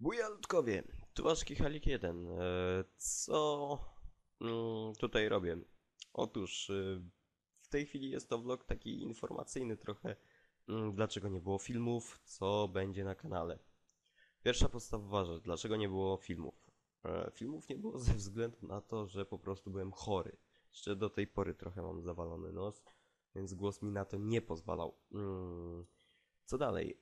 Buja ludkowie, tu wasz Kichalik 1. E, Co mm, tutaj robię? Otóż e, w tej chwili jest to vlog taki informacyjny trochę, mm, dlaczego nie było filmów, co będzie na kanale. Pierwsza podstawowa rzecz, dlaczego nie było filmów? E, Filmów nie było ze względu na to, że po prostu byłem chory. Jeszcze do tej pory trochę mam zawalony nos, więc głos mi na to nie pozwalał. Mm, Co dalej?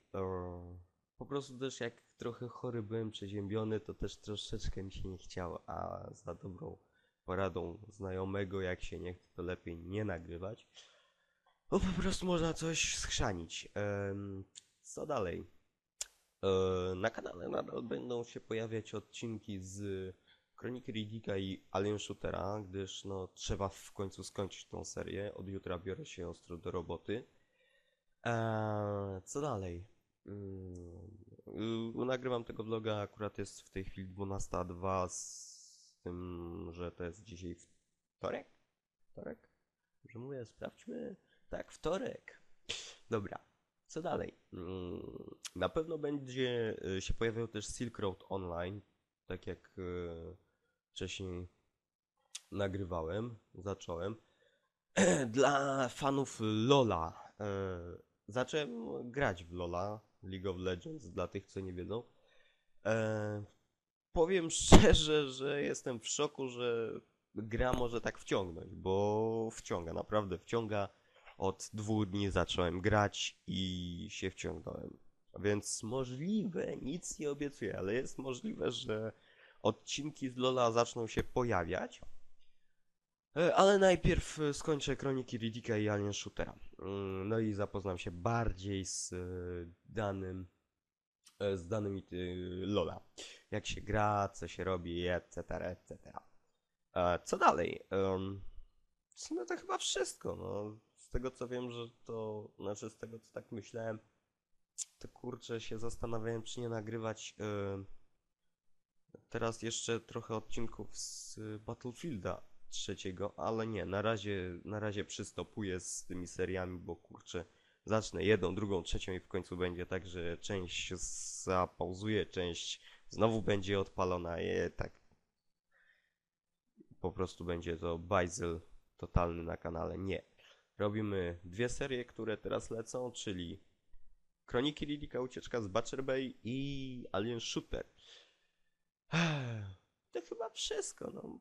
Po prostu też jak trochę chory byłem, przeziębiony, to też troszeczkę mi się nie chciało, a za dobrą poradą znajomego, jak się nie chce, to lepiej nie nagrywać. Bo po prostu można coś schrzanić. Em, Co dalej? E, Na kanale nadal będą się pojawiać odcinki z Kroniki Riddicka i Alien Shootera, gdyż no trzeba w końcu skończyć tą serię. Od jutra biorę się ostro do roboty. Eee, co dalej? Mm, y, nagrywam tego vloga, akurat jest w tej chwili 12.02 z tym, że to jest dzisiaj wtorek? Wtorek? Że mówię, sprawdźmy. Tak, wtorek. Dobra, co dalej? Mm, Na pewno będzie y, się pojawiał też Silk Road Online, tak jak y, wcześniej nagrywałem, zacząłem. Dla fanów Lola. Zacząłem grać w Lola, League of Legends, dla tych, co nie wiedzą. E, powiem szczerze, że jestem w szoku, że gra może tak wciągnąć, bo wciąga, naprawdę wciąga. Od dwóch dni zacząłem grać i się wciągnąłem. Więc możliwe, nic nie obiecuję, ale jest możliwe, że odcinki z Lola zaczną się pojawiać. E, Ale najpierw e, skończę Kroniki Riddicka i Alien Shootera. Mm, No i zapoznam się bardziej z e, danym z danymi Lola. Jak się gra, co się robi, etc., etc. Co dalej? W sumie to chyba wszystko, no. Z tego co wiem, że to, znaczy z tego co tak myślałem, to kurczę się zastanawiałem, czy nie nagrywać teraz jeszcze trochę odcinków z Battlefielda trzeciego, ale nie, na razie, na razie przystopuję z tymi seriami, bo kurczę, zacznę jedną, drugą, trzecią i w końcu będzie tak, że część zapauzuje, część znowu będzie odpalona i tak po prostu będzie to bajzel totalny na kanale. Nie. Robimy dwie serie, które teraz lecą, czyli Kroniki Riddicka, Ucieczka z Butcher Bay i Alien Shooter. To chyba wszystko, no.